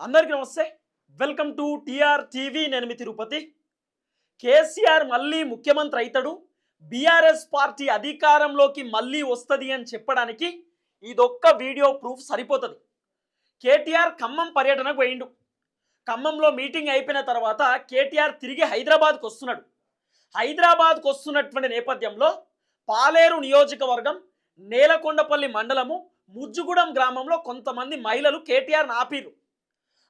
అందరికీ నమస్తే. Welcome to TR TV. నేను మీ తిరుపతి. కేసీఆర్ మళ్ళీ ముఖ్యమంత్రి అవుతాడు బీఆర్ఎస్ పార్టీ అధికారంలోకి మళ్ళీ వస్తుంది అని చెప్పడానికి ఇదొక్క వీడియో ప్రూఫ్ సరిపోతుంది. కేటీఆర్ ఖమ్మం పర్యటనకు పోయిండు. ఖమ్మంలో మీటింగ్ అయిపోయిన తర్వాత కేటీఆర్ తిరిగి హైదరాబాద్కు వస్తున్నాడు. హైదరాబాద్కు వస్తున్నటువంటి నేపథ్యంలో పాలేరు నియోజకవర్గం నేలకొండపల్లి మండలము ముజ్జుగూడెం గ్రామంలో కొంతమంది మహిళలు కేటీఆర్ని ఆపిరు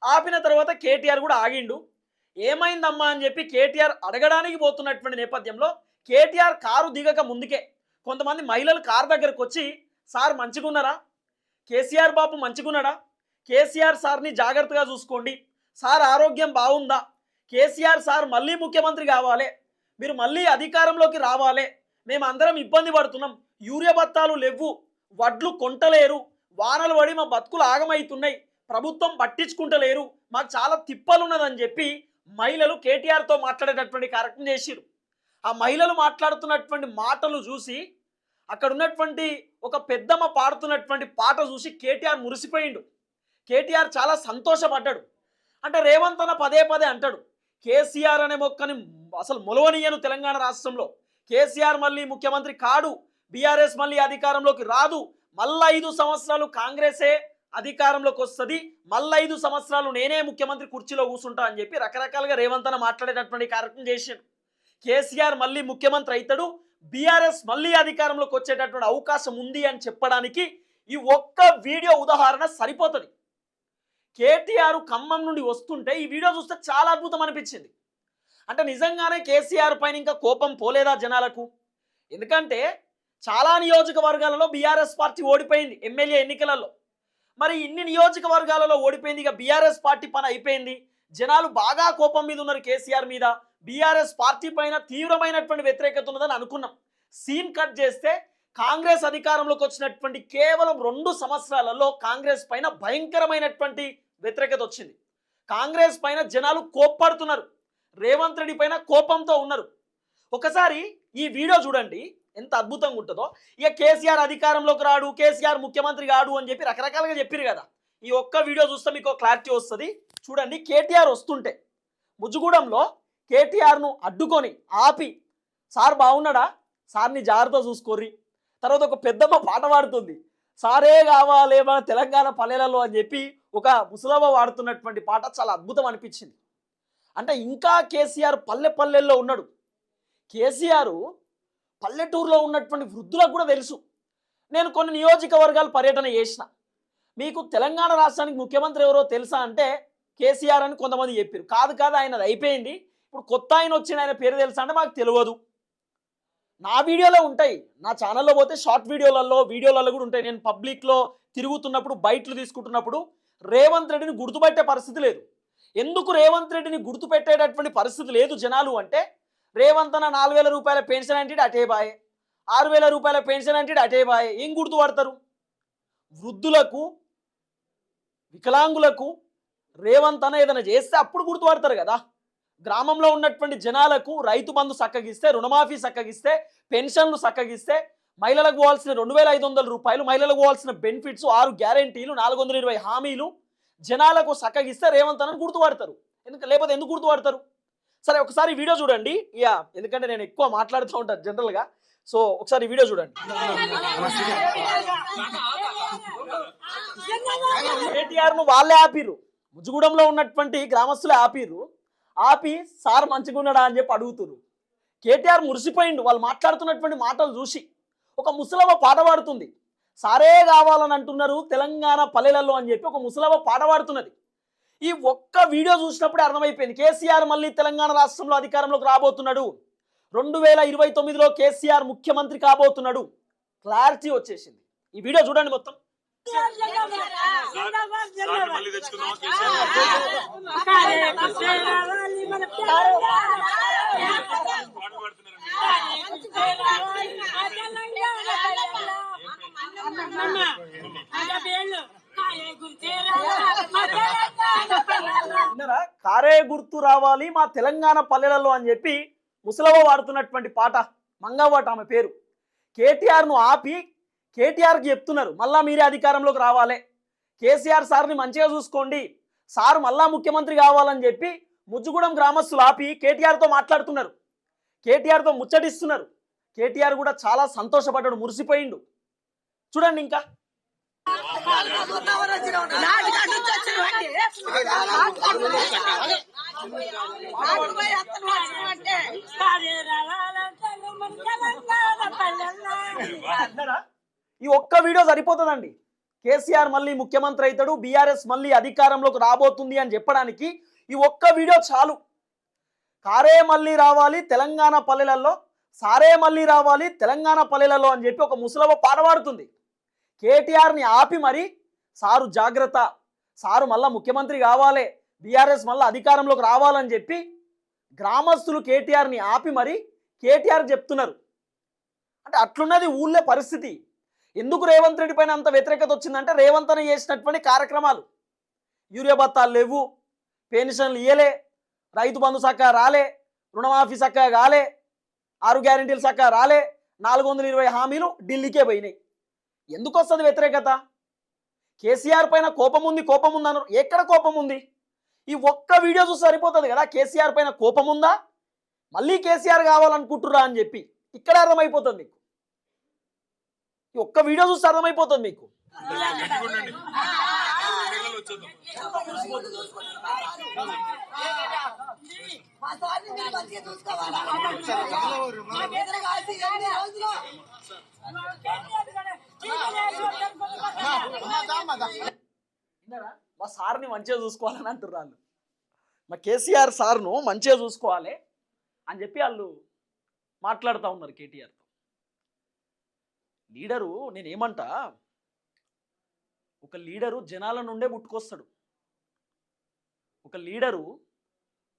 ఆపిన తర్వాత కేటీఆర్ కూడా ఆగిండు. ఏమైందమ్మా అని చెప్పి కేటీఆర్ అడగడానికి పోతున్నటువంటి నేపథ్యంలో కేటీఆర్ కారు దిగక ముందుకే కొంతమంది మహిళలు కారు దగ్గరకు వచ్చి సార్ మంచిగున్నారా? కేసీఆర్ బాబు మంచిగున్నాడా? కేసీఆర్ సార్ని జాగ్రత్తగా చూసుకోండి. సార్ ఆరోగ్యం బాగుందా? కేసీఆర్ సార్ మళ్ళీ ముఖ్యమంత్రి కావాలి. మీరు మళ్ళీ అధికారంలోకి రావాలి. మేము అందరం ఇబ్బంది పడుతున్నాం. యూరియా బత్తాలు లేవు. వడ్లు కొంటలేరు. వానలు పడి మా బతుకులు ఆగమవుతున్నాయి ప్రభుత్వం పట్టించుకుంటలేరు మాకు చాలా తిప్పలున్నదని చెప్పి మహిళలు కేటీఆర్తో మాట్లాడేటటువంటి కార్యక్రమం చేసిరు ఆ మహిళలు మాట్లాడుతున్నటువంటి మాటలు చూసి అక్కడ ఉన్నటువంటి ఒక పెద్దమ్మ పాడుతున్నటువంటి పాట చూసి కేటీఆర్ మురిసిపోయిండు. కేటీఆర్ చాలా సంతోషపడ్డాడు. అంటే రేవంత్ అన్న పదే పదే అంటాడు కేసీఆర్ అనే మొక్కని అసలు మొలవనీయను తెలంగాణ రాష్ట్రంలో. కేసీఆర్ మళ్ళీ ముఖ్యమంత్రి కాడు బీఆర్ఎస్ మళ్ళీ అధికారంలోకి రాదు. మళ్ళీ ఐదు సంవత్సరాలు కాంగ్రెసే అధికారంలోకి వస్తుంది. మళ్ళీ ఐదు సంవత్సరాలు నేనే ముఖ్యమంత్రి కుర్చీలో కూర్చుంటా అని చెప్పి రకరకాలుగా రేవంత్ అన్న మాట్లాడేటటువంటి కార్యక్రమం చేశాడు కేసీఆర్ మళ్ళీ ముఖ్యమంత్రి అవుతాడు బీఆర్ఎస్ మళ్ళీ అధికారంలోకి వచ్చేటటువంటి అవకాశం ఉంది అని చెప్పడానికి ఈ ఒక్క వీడియో ఉదాహరణ సరిపోతుంది. కేటీఆర్ ఖమ్మం నుండి వస్తుంటే ఈ వీడియో చూస్తే చాలా అద్భుతం అనిపించింది. అంటే నిజంగానే కేసీఆర్ పైన ఇంకా కోపం పోలేదా జనాలకు? ఎందుకంటే చాలా నియోజకవర్గాలలో బీఆర్ఎస్ పార్టీ ఓడిపోయింది ఎమ్మెల్యే ఎన్నికలలో. మరి ఇన్ని నియోజకవర్గాలలో ఓడిపోయింది. ఇక బీఆర్ఎస్ పార్టీ పని అయిపోయింది. జనాలు బాగా కోపం మీద ఉన్నారు కేసీఆర్ మీద. బీఆర్ఎస్ పార్టీ పైన తీవ్రమైనటువంటి వ్యతిరేకత ఉన్నదని అనుకున్నాం. సీన్ కట్ చేస్తే కాంగ్రెస్ అధికారంలోకి వచ్చినటువంటి కేవలం రెండు సంవత్సరాలలో కాంగ్రెస్ పైన భయంకరమైనటువంటి వ్యతిరేకత వచ్చింది. కాంగ్రెస్ పైన జనాలు కోప్పడుతున్నారు. రేవంత్ రెడ్డి పైన కోపంతో ఉన్నారు. ఒకసారి ఈ వీడియో చూడండి. ఎంత అద్భుతంగా ఉంటుందో. ఇక కేసీఆర్ అధికారంలోకి రాడు కేసీఆర్ ముఖ్యమంత్రి కాడు అని చెప్పి రకరకాలుగా చెప్పారు కదా. ఈ ఒక్క వీడియో చూస్తే మీకు క్లారిటీ వస్తుంది. చూడండి కేటీఆర్ వస్తుంటే ముజ్జుగూడెంలో కేటీఆర్ను అడ్డుకొని ఆపి సార్ బాగున్నాడా సార్ని జాగ్రత్త చూసుకోర్రి. తర్వాత ఒక పెద్దమ్మ పాట పాడుతుంది. సారే కావాలి మన తెలంగాణ పల్లెలలో అని చెప్పి ఒక ముసలమ్మ వాడుతున్నటువంటి పాట చాలా అద్భుతం అనిపించింది. అంటే ఇంకా కేసీఆర్ పల్లె పల్లెల్లో ఉన్నాడు. కేసీఆర్ పల్లెటూరులో ఉన్నటువంటి వృద్ధులకు కూడా తెలుసు. నేను కొన్ని నియోజకవర్గాలు పర్యటన చేసిన. మీకు తెలంగాణ రాష్ట్రానికి ముఖ్యమంత్రి ఎవరో తెలుసా అంటే కేసీఆర్ అని కొంతమంది చెప్పారు కాదు కాదు ఆయనది అయిపోయింది. ఇప్పుడు కొత్త ఆయన వచ్చిన ఆయన పేరు తెలుసా అంటే మాకు తెలియదు. నా వీడియోలో ఉంటాయి. నా ఛానల్లో పోతే షార్ట్ వీడియోలలో వీడియోలలో కూడా ఉంటాయి. నేను పబ్లిక్లో తిరుగుతున్నప్పుడు బయట్లు తీసుకుంటున్నప్పుడు రేవంత్ రెడ్డిని గుర్తుపెట్టే పరిస్థితి లేదు. ఎందుకు రేవంత్ రెడ్డిని గుర్తుపెట్టేటటువంటి పరిస్థితి లేదు జనాలు అంటే రేవంత్ అన్న నాలుగు వేల రూపాయల పెన్షన్ అంటే అటే బాయే. ఆరు వేల రూపాయల పెన్షన్ అంటే అటే బాయే. ఏం గుర్తుపడతారు వృద్ధులకు వికలాంగులకు రేవంత్ అన్న ఏదైనా చేస్తే అప్పుడు గుర్తుపడతారు కదా. గ్రామంలో ఉన్నటువంటి జనాలకు రైతు బంధు చక్కగిస్తే రుణమాఫీ చక్కగిస్తే పెన్షన్లు చక్కగిస్తే మహిళలకు పోవాల్సిన రెండు వేల ఐదు వందల రూపాయలు మహిళలకు పోవాల్సిన బెనిఫిట్స్ ఆరు గ్యారంటీలు నాలుగు వందల ఇరవై హామీలు జనాలకు చక్కగిస్తే రేవంత్ అని గుర్తుపడతారు ఎందుకు లేకపోతే ఎందుకు గుర్తుపడతారు సరే ఒకసారి వీడియో చూడండి. యా ఎందుకంటే నేను ఎక్కువ మాట్లాడుతూ ఉంటాను జనరల్గా. సో ఒకసారి వీడియో చూడండి. కేటీఆర్ను వాళ్ళే ఆపిర్రు. ముజ్జుగూడెంలో ఉన్నటువంటి గ్రామస్తులే ఆపిర్రు. ఆపి సార్ మంచిగా ఉన్నాడా? అని చెప్పి అడుగుతురు కేటీఆర్ మురిసిపోయిండు. వాళ్ళు మాట్లాడుతున్నటువంటి మాటలు చూసి. ఒక ముసలమ్మ పాట పాడుతుంది. సారే కావాలని అంటున్నారు తెలంగాణ పల్లెలలో అని చెప్పి ఒక ముసలమ్మ పాట పాడుతున్నది. ఈ ఒక్క వీడియో చూసినప్పుడే అర్థమైపోయింది. కేసీఆర్ మళ్ళీ తెలంగాణ రాష్ట్రంలో అధికారంలోకి రాబోతున్నాడు. రెండు వేల ఇరవై తొమ్మిదిలో కేసీఆర్ ముఖ్యమంత్రి కాబోతున్నాడు. క్లారిటీ వచ్చేసింది. ఈ వీడియో చూడండి మొత్తం. సార్ని గుర్తు రావాలి మా తెలంగాణ పల్లెలలో అని చెప్పి ముసలవ వాడుతున్నటువంటి పాట మంగవ్వట ఆమె పేరు. కేటీఆర్ను ఆపి కేటీఆర్కి చెప్తున్నారు మళ్ళా మీరే అధికారంలోకి రావాలి. కేసీఆర్ సార్ని మంచిగా చూసుకోండి సార్ మళ్ళా ముఖ్యమంత్రి కావాలని చెప్పి ముజ్జుగూడెం గ్రామస్తులు ఆపి కేటీఆర్తో మాట్లాడుతున్నారు. కేటీఆర్తో ముచ్చటిస్తున్నారు. కేటీఆర్ కూడా చాలా సంతోషపడ్డాడు మురిసిపోయిండు. చూడండి ఇంకా. ఈ ఒక్క వీడియో సరిపోతుందండి. కేసీఆర్ మళ్ళీ ముఖ్యమంత్రి అవుతాడు బీఆర్ఎస్ మళ్ళీ అధికారంలోకి రాబోతుంది అని చెప్పడానికి ఈ ఒక్క వీడియో చాలు. కారే మళ్ళీ రావాలి తెలంగాణ పల్లెలలో సారే మళ్ళీ రావాలి తెలంగాణ పల్లెలలో అని చెప్పి ఒక ముసలవ పాట పాడుతుంది. కేటీఆర్ని ఆపి మరి సారు జాగ్రత్త. సారు మళ్ళా ముఖ్యమంత్రి కావాలి. బీఆర్ఎస్ మళ్ళీ అధికారంలోకి రావాలని చెప్పి గ్రామస్తులు కేటీఆర్ని ఆపి మరి కేటీఆర్ చెప్తున్నారు. అంటే అట్లున్నది ఊళ్ళో పరిస్థితి. ఎందుకు రేవంత్ రెడ్డి పైన అంత వ్యతిరేకత వచ్చిందంటే రేవంత్ అని చేసినటువంటి కార్యక్రమాలు. యూరియా బత్తాలు లేవు పెన్షన్లు ఇయ్యలే రైతు బంధు చక్కగా రాలే రుణమాఫీ చక్కగా కాలే ఆరు గ్యారంటీలు చక్కగా రాలే నాలుగు వందల ఇరవై హామీలు ఢిల్లీకే పోయినాయి. ఎందుకు వస్తుంది వ్యతిరేకత? కేసీఆర్ పైన కోపం ఉంది కోపం ఉంది అన్నారు ఎక్కడ కోపం ఉంది ఈ ఒక్క వీడియో చూసి సరిపోతుంది కదా? కేసీఆర్ పైన కోపం ఉందా మళ్ళీ కేసీఆర్ కావాలనుకుంటురా అని చెప్పి. ఇక్కడ అర్థమైపోతుంది మీకు. ఈ ఒక్క వీడియో చూస్తే అర్థమైపోతుంది మీకు. చూసుకోవాలి. మా సార్ని మంచిగా చూసుకోవాలని అంటున్నారు వాళ్ళు. మా కేసీఆర్ సార్ను మంచిగా చూసుకోవాలి అని చెప్పి వాళ్ళు మాట్లాడుతూ ఉన్నారు కేటీఆర్తో. లీడరు నేనేమంటా? ఒక లీడరు జనాల నుండే పుట్టుకొస్తాడు ఒక లీడరు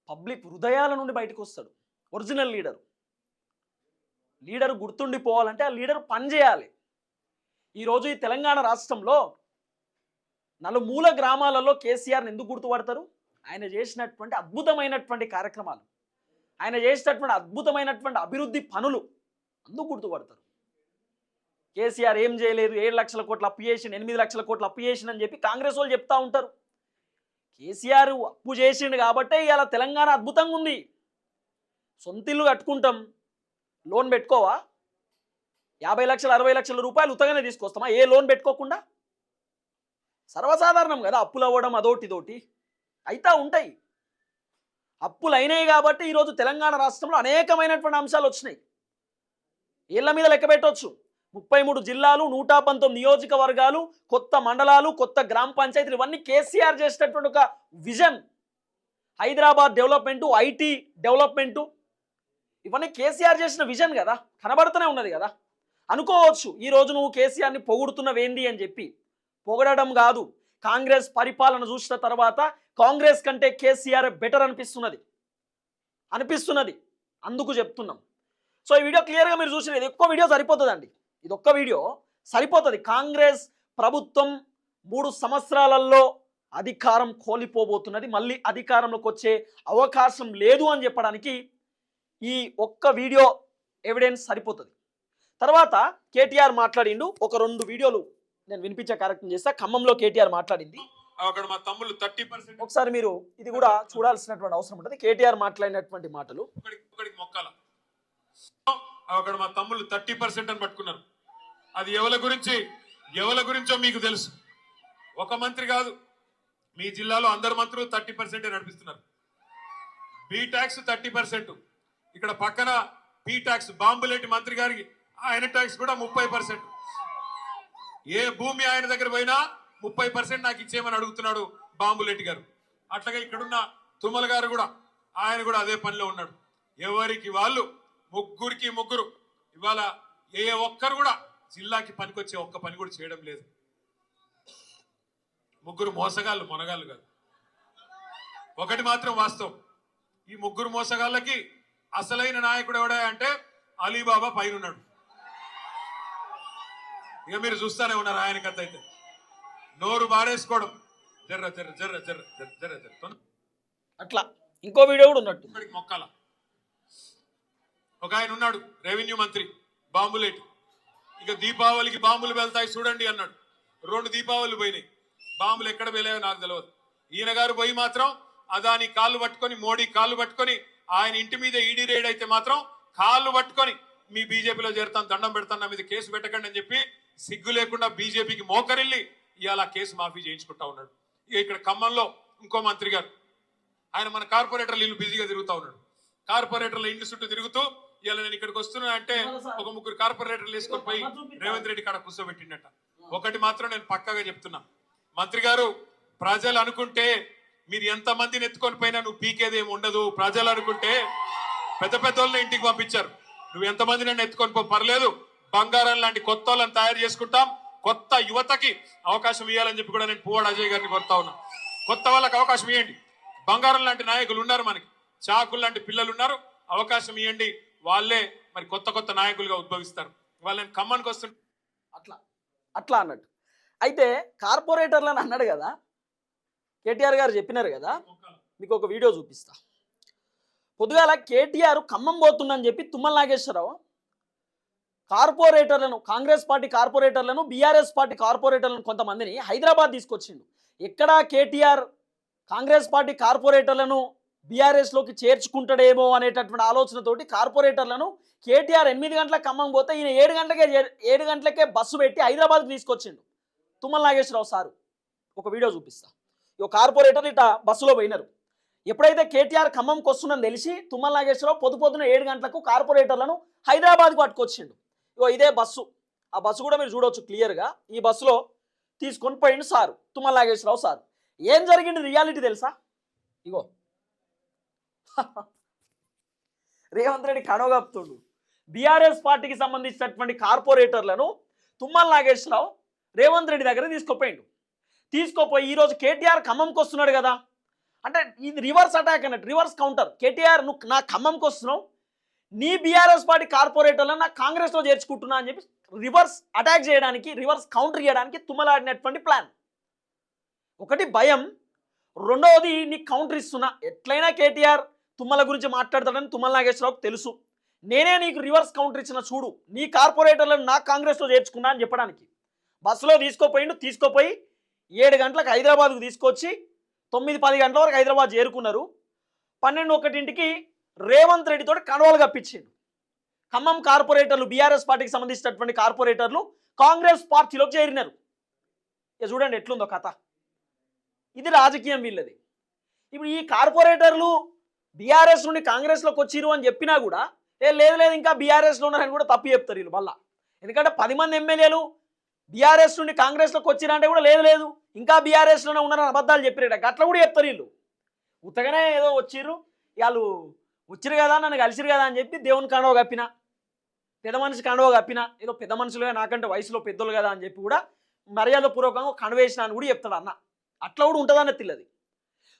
పబ్లిక్ హృదయాల నుండి బయటకు వస్తాడు ఒరిజినల్ లీడరు. లీడరు గుర్తుండిపోవాలంటే ఆ లీడర్ పనిచేయాలి ఈరోజు ఈ తెలంగాణ రాష్ట్రంలో నలుమూల గ్రామాలలో కేసీఆర్ని ఎందుకు గుర్తుపడతారు? ఆయన చేసినటువంటి అద్భుతమైనటువంటి కార్యక్రమాలు ఆయన చేసినటువంటి అద్భుతమైనటువంటి అభివృద్ధి పనులు అందుకు గుర్తుపడతారు. కేసీఆర్ ఏం చేయలేదు ఏడు లక్షల కోట్ల అప్పు చేసిన ఎనిమిది లక్షల కోట్ల అప్పు చేసిన అని చెప్పి కాంగ్రెస్ వాళ్ళు చెప్తా ఉంటారు. కేసీఆర్ అప్పు చేసిండు కాబట్టే ఇవాళ తెలంగాణ అద్భుతంగా ఉంది. సొంతిల్లు కట్టుకుంటాం లోన్ పెట్టుకోవా? యాభై లక్షల అరవై లక్షల రూపాయలు ఉత్తగానే తీసుకొస్తామా? ఏ లోన్ పెట్టుకోకుండా? సర్వసాధారణం కదా అప్పులు అవ్వడం అదోటిదోటి. అయితా ఉంటాయి. అప్పులు అయినాయి కాబట్టి ఈరోజు తెలంగాణ రాష్ట్రంలో అనేకమైనటువంటి అంశాలు వచ్చినాయి. ఏళ్ళ మీద లెక్క పెట్టవచ్చు ముప్పై మూడు జిల్లాలు నూట పంతొమ్మిది నియోజకవర్గాలు కొత్త మండలాలు కొత్త గ్రామ పంచాయతీలు ఇవన్నీ కేసీఆర్ చేసినటువంటి ఒక vision. Hyderabad development IT development ఇవన్నీ కేసీఆర్ చేసిన విజన్ కదా. కనబడుతూనే ఉన్నది కదా. అనుకోవచ్చు ఈ రోజు నువ్వు కేసీఆర్ని పొగుడుతున్నవేంది అని చెప్పి. పొగడడం కాదు కాంగ్రెస్ పరిపాలన చూసిన తర్వాత కాంగ్రెస్ కంటే కేసీఆర్ బెటర్ అనిపిస్తున్నది. అనిపిస్తున్నది. అందుకు చెప్తున్నాం. సో ఈ వీడియో క్లియర్గా మీరు చూసిన ఇది ఒక్క వీడియో సరిపోతుందండి. ఇది ఒక్క వీడియో సరిపోతుంది. కాంగ్రెస్ ప్రభుత్వం మూడు సంవత్సరాలలో అధికారం కోల్పోబోతున్నది. మళ్ళీ అధికారంలోకి వచ్చే అవకాశం లేదు అని చెప్పడానికి ఈ ఒక్క వీడియో ఎవిడెన్స్ సరిపోతుంది. తర్వాత కేటీఆర్ మాట్లాడిండు. ఒక రెండు వీడియోలు నేను వినిపించే కార్యక్రమం చేస్తా. ఖమ్మంలో కేటీఆర్ మాట్లాడింది. అక్కడ మా తమ్ముళ్ళు థర్టీ పర్సెంట్ ఒకసారి మీరు ఇది కూడా చూడాల్సినటువంటి అవసరం ఉంటుంది. కేటీఆర్ మాట్లాడినటువంటి మాటలు. ఒకడికి ఒకడికి మొక్కాల. అక్కడ మా తమ్ముళ్ళు థర్టీ పర్సెంట్ అని పట్టుకున్నారు. అది ఎవల గురించి? ఎవల గురించో మీకు తెలుసు. ఒక మంత్రి కాదు. మీ జిల్లాలో అందరు మంత్రులు థర్టీ పర్సెంటే నడిపిస్తున్నారు. B tax thirty percent. ఇక్కడ పక్కన బీ ట్యాక్స్ బాంబులేటి మంత్రి గారికి ఆయన ట్యాక్స్ కూడా ముప్పై పర్సెంట్ ఏ భూమి ఆయన దగ్గర పోయినా ముప్పై పర్సెంట్ నాకు ఇచ్చేయమని అడుగుతున్నాడు బాంబులెట్టి గారు. అట్లాగే ఇక్కడున్న తుమ్మల గారు కూడా ఆయన కూడా అదే పనిలో ఉన్నాడు. ఎవరికి వాళ్ళు ముగ్గురికి ముగ్గురు. ఇవాళ ఏ ఒక్కరు కూడా జిల్లాకి పనికొచ్చే ఒక్క పని కూడా చేయడం లేదు. ముగ్గురు మోసగాళ్ళు మొనగాళ్ళు కాదు. ఒకటి మాత్రం వాస్తవం. ఈ ముగ్గురు మోసగాళ్ళకి అసలైన నాయకుడు ఎవడా అంటే అలీబాబా పైన ఉన్నాడు ఇక మీరు చూస్తానే ఉన్నారు ఆయన కథ అయితే. నోరు బారేసుకోవడం జర్ర జర్ర జర్ర జర్ర జర్ర జర్ర అట్లా. ఇంకో వీడియో కూడా ఉన్నట్టు. మొక్కాల. ఒక ఆయన ఉన్నాడు రెవెన్యూ మంత్రి బాంబులేటి. ఇక దీపావళికి బాంబులు వెళ్తాయి చూడండి అన్నాడు. రెండు దీపావళి పోయినాయి. బాంబులు ఎక్కడ వెళ్ళాయో నాకు తెలియదు ఈయన గారు పోయి మాత్రం అదాని కాళ్ళు పట్టుకొని మోడీ కాళ్ళు పట్టుకొని ఆయన ఇంటి మీద ఈడీ రేడ్ అయితే మాత్రం కాళ్ళు పట్టుకొని మీ బీజేపీలో చేరుతాను దండం పెడతాను నా మీద కేసు పెట్టకండి అని చెప్పి సిగ్గు లేకుండా బీజేపీకి మోకరిల్లి ఇవాళ కేసు మాఫీ చేయించుకుంటా ఉన్నాడు. ఇక ఇక్కడ ఖమ్మంలో ఇంకో మంత్రి గారు ఆయన మన కార్పొరేటర్లు ఇల్లు బిజీగా తిరుగుతా ఉన్నాడు. కార్పొరేటర్ల ఇంటి చుట్టూ తిరుగుతూ ఇవాళ నేను ఇక్కడికి వస్తున్నా అంటే ఒక ముగ్గురు కార్పొరేటర్లు వేసుకొని పోయి రేవంత్ రెడ్డి కాడ కూర్చోబెట్టిండట. ఒకటి మాత్రం నేను పక్కాగా చెప్తున్నా. మంత్రి గారు ప్రజలు అనుకుంటే మీరు ఎంత మందిని ఎత్తుకొని పోయినా నువ్వు పీకేదేమి ఉండదు. ప్రజలు అనుకుంటే పెద్ద పెద్ద ఇంటికి పంపించారు. నువ్వు ఎంత మందిని ఎత్తుకొని పో పర్లేదు. బంగారం లాంటి కొత్త వాళ్ళని తయారు చేసుకుంటాం. కొత్త యువతకి అవకాశం ఇవ్వాలని చెప్పి కూడా నేను పువ్వాడు అజయ్ గారిని కోరుతా ఉన్నా. కొత్త వాళ్ళకి అవకాశం ఇవ్వండి బంగారం లాంటి నాయకులు ఉన్నారు మనకి. చాకులు లాంటి పిల్లలు ఉన్నారు. అవకాశం ఇవ్వండి వాళ్ళే మరి కొత్త కొత్త నాయకులుగా ఉద్భవిస్తారు. వాళ్ళని ఖమ్మానికి వస్తుంటే అట్లా. అట్లా అన్నట్టు. అయితే కార్పొరేటర్లను అన్నాడు కదా. కేటీఆర్ గారు చెప్పినారు కదా. మీకు ఒక వీడియో చూపిస్తా. పొద్దుగాల కేటీఆర్ ఖమ్మం పోతుందని చెప్పి తుమ్మల నాగేశ్వరరావు కార్పొరేటర్లను కాంగ్రెస్ పార్టీ కార్పొరేటర్లను బీఆర్ఎస్ పార్టీ కార్పొరేటర్లను కొంతమందిని హైదరాబాద్ తీసుకొచ్చిండు. ఎక్కడా కేటీఆర్ కాంగ్రెస్ పార్టీ కార్పొరేటర్లను బీఆర్ఎస్లోకి చేర్చుకుంటాడేమో అనేటటువంటి ఆలోచనతోటి కార్పొరేటర్లను కేటీఆర్ ఎనిమిది గంటలకు ఖమ్మం పోతే ఈయన ఏడు గంటలకే ఏడు గంటలకే బస్సు పెట్టి హైదరాబాద్కి తీసుకొచ్చిండు తుమ్మల నాగేశ్వరరావు సారు. ఒక వీడియో చూపిస్తా. ఇక కార్పొరేటర్ ఇట బస్సులో పోయినారు. ఎప్పుడైతే కేటీఆర్ ఖమ్మంకి వస్తుందని తెలిసి తుమ్మల నాగేశ్వరరావు పొద్దు పొద్దున ఏడు గంటలకు కార్పొరేటర్లను హైదరాబాద్కు పట్టుకొచ్చిండు. ఇగో ఇదే బస్సు. ఆ బస్సు కూడా మీరు చూడవచ్చు క్లియర్గా ఈ బస్సులో తీసుకొని పోయిండు సారు తుమ్మల నాగేశ్వరరావు సారు. ఏం జరిగింది రియాలిటీ తెలుసా? ఇగో. రేవంత్ రెడ్డి కడవగప్తుండు బీఆర్ఎస్ పార్టీకి సంబంధించినటువంటి కార్పొరేటర్లను తుమ్మల నాగేశ్వరరావు రేవంత్ రెడ్డి దగ్గర తీసుకుపోయిండు. తీసుకోపోయి ఈరోజు కేటీఆర్ ఖమ్మంకి వస్తున్నాడు కదా. అంటే ఇది రివర్స్ అటాక్ అన్నట్టు రివర్స్ కౌంటర్ కేటీఆర్ నువ్వు నా ఖమ్మంకి వస్తున్నావు. నీ బీఆర్ఎస్ పార్టీ కార్పొరేటర్లను నా కాంగ్రెస్లో చేర్చుకుంటున్నా అని చెప్పి రివర్స్ అటాక్ చేయడానికి రివర్స్ కౌంటర్ చేయడానికి తుమ్మలాడినటువంటి ప్లాన్ ఒకటి భయం. రెండవది నీ కౌంటర్ ఇస్తున్నా. ఎట్లయినా కేటీఆర్ తుమ్మల గురించి మాట్లాడతాడని తుమ్మల నాగేశ్వరరావుకు తెలుసు. నేనే నీకు రివర్స్ కౌంటర్ ఇచ్చిన చూడు. నీ కార్పొరేటర్లను నా కాంగ్రెస్లో చేర్చుకున్నా అని చెప్పడానికి. బస్సులో తీసుకోపోయిండు తీసుకోపోయి ఏడు గంటలకు హైదరాబాద్కు తీసుకొచ్చి తొమ్మిది పది గంటల వరకు హైదరాబాద్ చేరుకున్నారు. పన్నెండు ఒకటింటికి రేవంత్ రెడ్డితో కడవలు కప్పించిండు. ఖమ్మం కార్పొరేటర్లు బీఆర్ఎస్ పార్టీకి సంబంధించినటువంటి కార్పొరేటర్లు కాంగ్రెస్ పార్టీలోకి చేరినారు. ఇక చూడండి ఎట్లుందో కథ. ఇది రాజకీయం వీళ్ళది. ఇప్పుడు ఈ కార్పొరేటర్లు బీఆర్ఎస్ నుండి కాంగ్రెస్లోకి వచ్చిరు అని చెప్పినా కూడా ఏ లేదు లేదు ఇంకా బీఆర్ఎస్లో ఉన్నారని కూడా తప్పు చెప్తారు వీళ్ళు మళ్ళా. ఎందుకంటే పది మంది ఎమ్మెల్యేలు బీఆర్ఎస్ నుండి కాంగ్రెస్లోకి వచ్చిరంటే కూడా లేదు లేదు. ఇంకా బీఆర్ఎస్లోనే ఉన్నారని అబద్ధాలు చెప్పిరట అట్లా కూడా చెప్తారు వీళ్ళు. ఉత్తగానే ఏదో వచ్చిర్రు. వాళ్ళు వచ్చిరు కదా నన్ను కలిసిరు కదా అని చెప్పి దేవుని కండవ కప్పిన పెద్ద మనిషి కండవ కప్పిన ఏదో పెద్ద మనుషులుగా నాకంటే వయసులో పెద్దలు కదా అని చెప్పి కూడా మర్యాద పూర్వకంగా అని కూడా చెప్తాడు అన్న. అట్లా కూడా ఉంటుందన్న తెలియదు.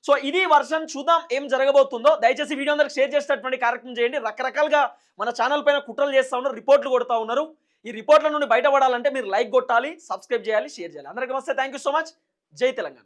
సో ఇది వర్షన్ చూద్దాం ఏం జరగబోతుందో. దయచేసి వీడియో అందరికి షేర్ చేసేటటువంటి కార్యక్రమం చేయండి. రకరకాలుగా మన ఛానల్ పైన కుట్రలు చేస్తూ ఉన్నారు రిపోర్ట్లు కొడతా ఉన్నారు. ఈ రిపోర్ట్ల నుండి బయటపడాలంటే మీరు లైక్ కొట్టాలి సబ్స్క్రైబ్ చేయాలి షేర్ చేయాలి. అందరికీ వస్తే థ్యాంక్ యూ సో మచ్ జై తెలంగాణ.